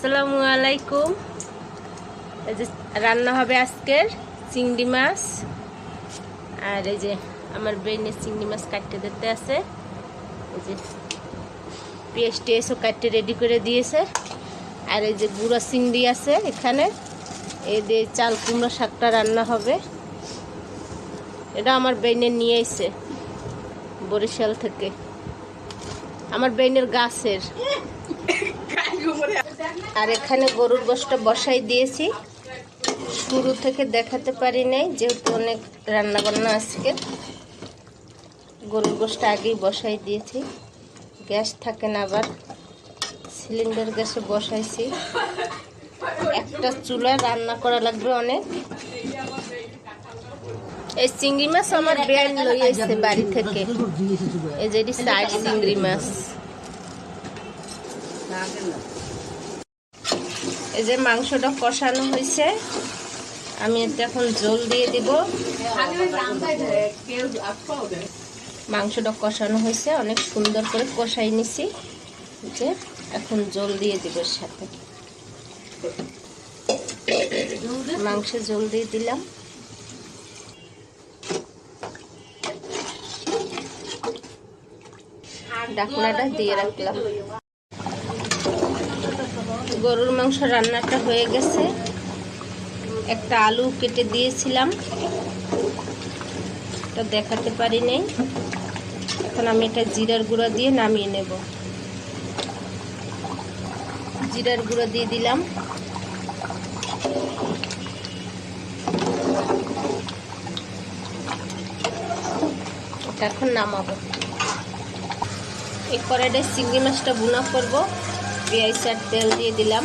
আসসালামু আলাইকুম। এই যে রান্না হবে আজকের চিংড়ি মাছ। আর এই যে আমার বেনে চিংড়ি মাছ কাটতে দিতে আছে। এই যে পেঁয়াজ টেস্টও কাটতে রেডি করে দিয়েছে। আর এই যে গুঁড়া চিংড়ি আছে এখানে। এই দিয়ে চাল কুমড়ো শাকটা রান্না হবে। এটা আমার বেনে নিয়ে এসে বরিশাল থেকে। আমার বেনের গাছের আর এখানে গরুর গোষ্ঠ বসাই দিয়েছি। শুরু থেকে দেখাতে পারি নাই, যেহেতু অনেক রান্না বান্না আজকে। গরুর গোষ্ঠ আগেই বসাই দিয়েছি। গ্যাস থাকে না আবার। সিলিন্ডার গ্যাসে বসাইছি। একটা চুলা রান্না করা লাগবে অনেক। এই চিংড়ি মাছ আমার বেন লই আসছে বাড়ি থেকে। এই যে সাইড চিংড়ি মাছ। এই যে মাংসটা কষানো হয়েছে, আমি এটা এখন জল দিয়ে দিব। মাংসটা কষানো হয়েছে, অনেক সুন্দর করে কষাই নিছি। যে এখন জল দিয়ে দিব সাথে। মাংসে জল দিয়ে দিলাম। ডাকনাটা দিয়ে রাখলাম। গরুর মাংস রান্নাটা হয়ে গেছে। একটা আলু কেটে দিয়েছিলাম। এটা দেখাতে পারি নাই। এখন আমি এটা জিরার গুঁড়া দিয়ে নামিয়ে নেব। জিরার গুঁড়া দিয়ে দিলাম। এটা এখন নামাবো। এই কড়াইটায় চিংড়ি মাছটা বুনা করব। পেঁয়াজ তেল দিয়ে দিলাম।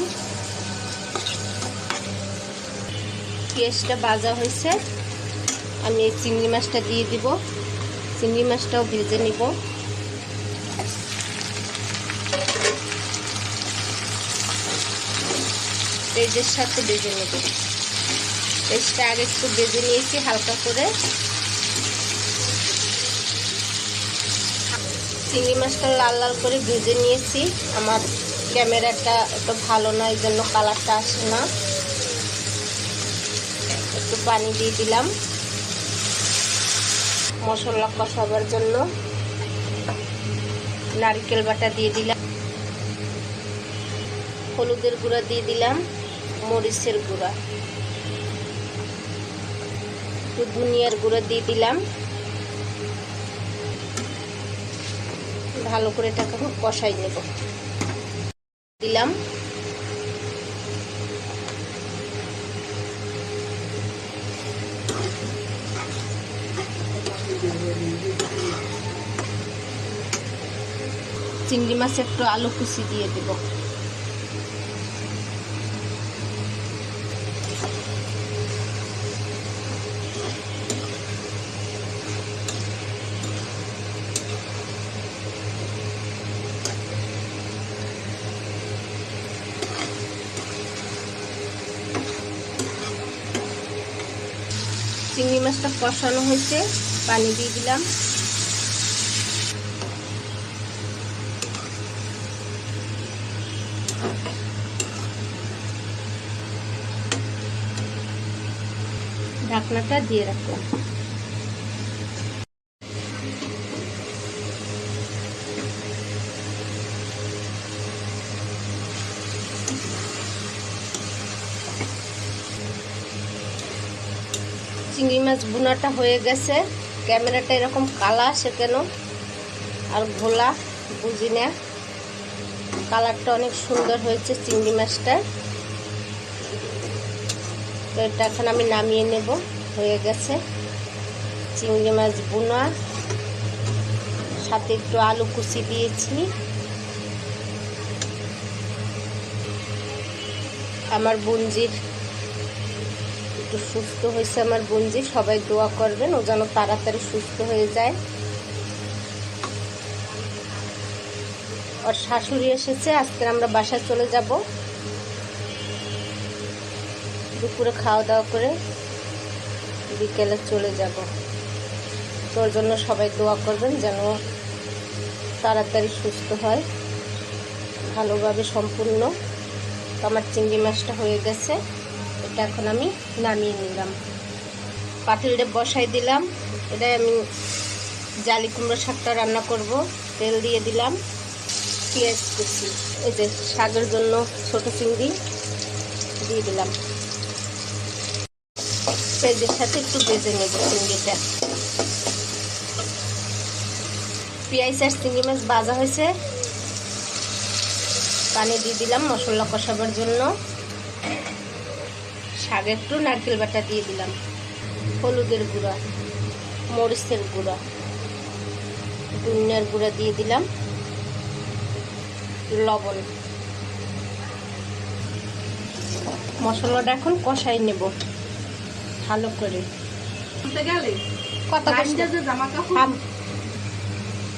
পেঁয়াজটা ভাজা হয়েছে। আমি এই চিংড়ি মাছটা দিয়ে দিব। চিংড়ি মাছটাও ভেজে নিব। পেঁয়াজের সাথে ভেজে নেব। পেঁয়াজটা আগে একটু ভেজে নিয়েছি হালকা করে। চিংড়ি মাছটা লাল লাল করে ভেজে নিয়েছি। আমার ক্যামেরাটা একটু ভালো না, এই জন্য কালারটা আসে না। একটু পানি দিয়ে দিলাম। মশলা কষাবার জন্য নারকেল বাটা দিয়ে দিলাম। হলুদের গুঁড়া দিয়ে দিলাম, মরিচের গুঁড়া। একটু ধনিয়ার গুঁড়া দিয়ে দিলাম। ভালো করে এটাকে কষাই নেব। দিলাম। চিংড়ি মাছ একটু আলু কুচি দিয়ে দেব। চিংড়ি মাছটা কষানো হয়েছে পানি দিয়ে দিলাম। ঢাকনাটা দিয়ে রাখলাম। চিংড়ি মাছ বুনাটা হয়ে গেছে। ক্যামেরাটা এরকম কালা আসে কেন? আর ঘোলা, বুঝি না। কালারটা অনেক সুন্দর হয়েছে চিংড়ি মাছটার তো এটা এখন আমি নামিয়ে নেব, হয়ে গেছে। চিংড়ি মাছ বুনা সাথে একটু আলু কুচি দিয়েছি। আমার বুঞ্জির সুস্থ হয়েছে আমার বোনজি সবাই দোয়া করবেন, ও যেন তাড়াতাড়ি সুস্থ হয়ে যায়। ওর শাশুড়ি এসেছে, আজকে আমরা বাসায় চলে যাব। দুপুরে খাওয়া দাওয়া করে বিকেলে চলে যাব। তোর জন্য সবাই দোয়া করবেন যেন তাড়াতাড়ি সুস্থ হয়, ভালোভাবে সম্পূর্ণ। আমার চিংড়ি মাছটা হয়ে গেছে। এটা এখন আমি নামিয়ে নিলাম। পাতিলটা বসাই দিলাম। এটা আমি জালি কুমড়ো শাকটা রান্না করব। তেল দিয়ে দিলাম। পেঁয়াজ কুচি। এই যে শাকের জন্য ছোট চিংড়ি দিয়ে দিলাম। পেঁয়াজের সাথে একটু ভেজে নেব চিংড়িটা। পেঁয়াজ আর চিংড়ি মাছ ভাজা হয়েছে। পানি দিয়ে দিলাম মশলা কষাবার জন্য। শাক একটু নারকেল বাটা দিয়ে দিলাম। হলুদের গুঁড়া মরিচের গুঁড়া ধনিয়ার গুঁড়া দিয়ে দিলাম। লবণ। মশলাটা এখন কষাই নেব। ভালো করে। কত।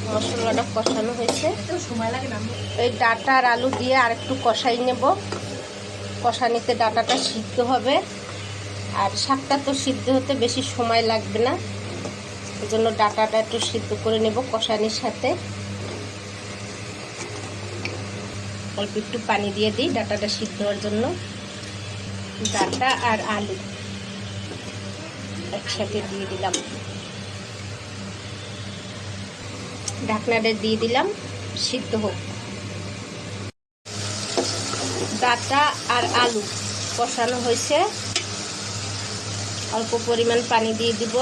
মশলাটা কষানো হয়েছে। এই ডাটা আর আলু দিয়ে আর একটু কষাই নেব। কষানিতে ডাটাটা সিদ্ধ হবে। আর শাকটা তো সিদ্ধ হতে বেশি সময় লাগবে না। জন্য ডাটাটা একটু সিদ্ধ করে নেব কষানির সাথে। অল্প একটু পানি দিয়ে দিই ডাটাটা সিদ্ধ হওয়ার জন্য। ডাটা আর আলু একসাথে দিয়ে দিলাম। ঢাকনাটা দিয়ে দিলাম, সিদ্ধ হোক। ডাটা আর আলু কষানো হয়েছে। অল্প পরিমাণ পানি দিয়ে দিব।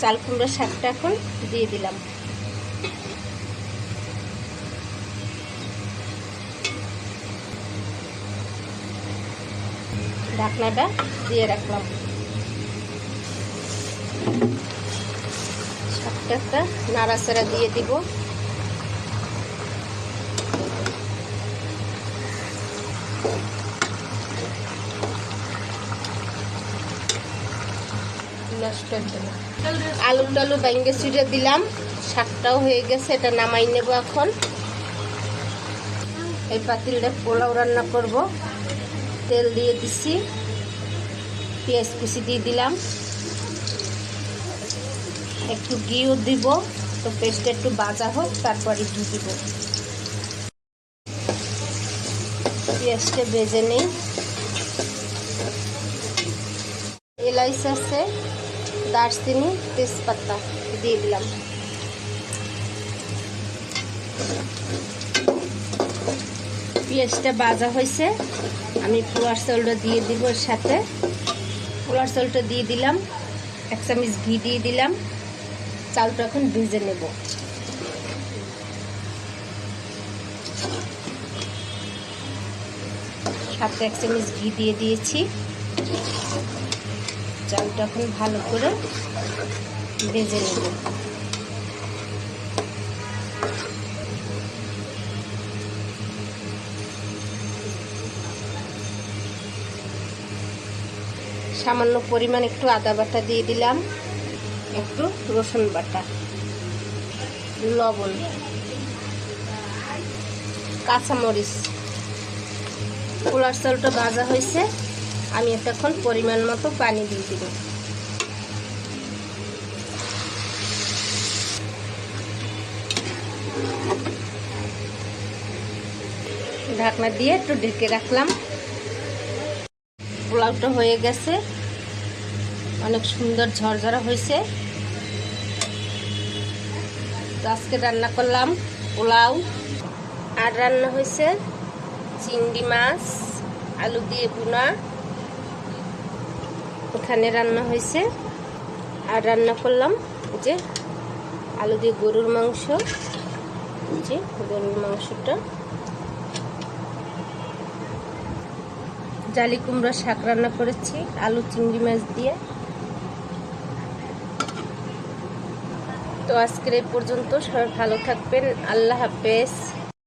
চাল কুমড়ো শাকটা এখন দিয়ে দিলাম। ঢাকনাটা দিয়ে রাখলাম। শাকটা একটা নাড়াচাড়া দিয়ে দিব। আলু টালু ব্যাঙ্গে ছিটে দিলাম, শাকটাও হয়ে গেছে, এটা নামাই নেব এখন। এই পাতিলটা পোলাও রান্না করব। তেল দিয়ে দিছি, পেঁয়াজ কুচি দিয়ে দিলাম। একটু ঘিও দিব, তো পেস্টটা একটু বাজা হোক, তারপরে ঘি দিব। পেঁয়াজটা বেজে নেই। এলাইচ আছে, দারচিনি, তেজপাতা দিয়ে দিলাম। পেঁয়াজটা বাজা হয়েছে, আমি পোলার চাউলটা দিয়ে দিব এর সাথে। পোলার চাউলটা দিয়ে দিলাম, এক চামচ ঘি দিয়ে দিলাম। চালটা এখন ভেজে নেব। সাথে এক চামচ ঘি দিয়ে দিয়েছি। চালটা এখন ভালো করে ভেজে নেব। সামান্য পরিমাণ একটু আদা বাটা দিয়ে দিলাম। একটু রসুন বাটা, লবণ, কাঁচামরিচ। পোলার চালটা ভাজা হয়েছে, আমি এতক্ষণ পরিমাণ মতো পানি দিয়ে দিব। ঢাকনা দিয়ে একটু ঢেকে রাখলাম। পোলাওটা হয়ে গেছে। অনেক সুন্দর ঝরঝরা হয়েছে। তো আজকে রান্না করলাম পোলাও। আর রান্না হয়েছে চিংড়ি মাছ, আলু দিয়ে বুনা এখানে রান্না হয়েছে। আর রান্না করলাম যে আলু দিয়ে গরুর মাংস। যে গরুর মাংসটা। জালি কুমড়া শাক রান্না করেছি, আলু, চিংড়ি মাছ দিয়ে। তো আজকের এই পর্যন্ত সবাই ভালো থাকবেন। আল্লাহ হাফেজ।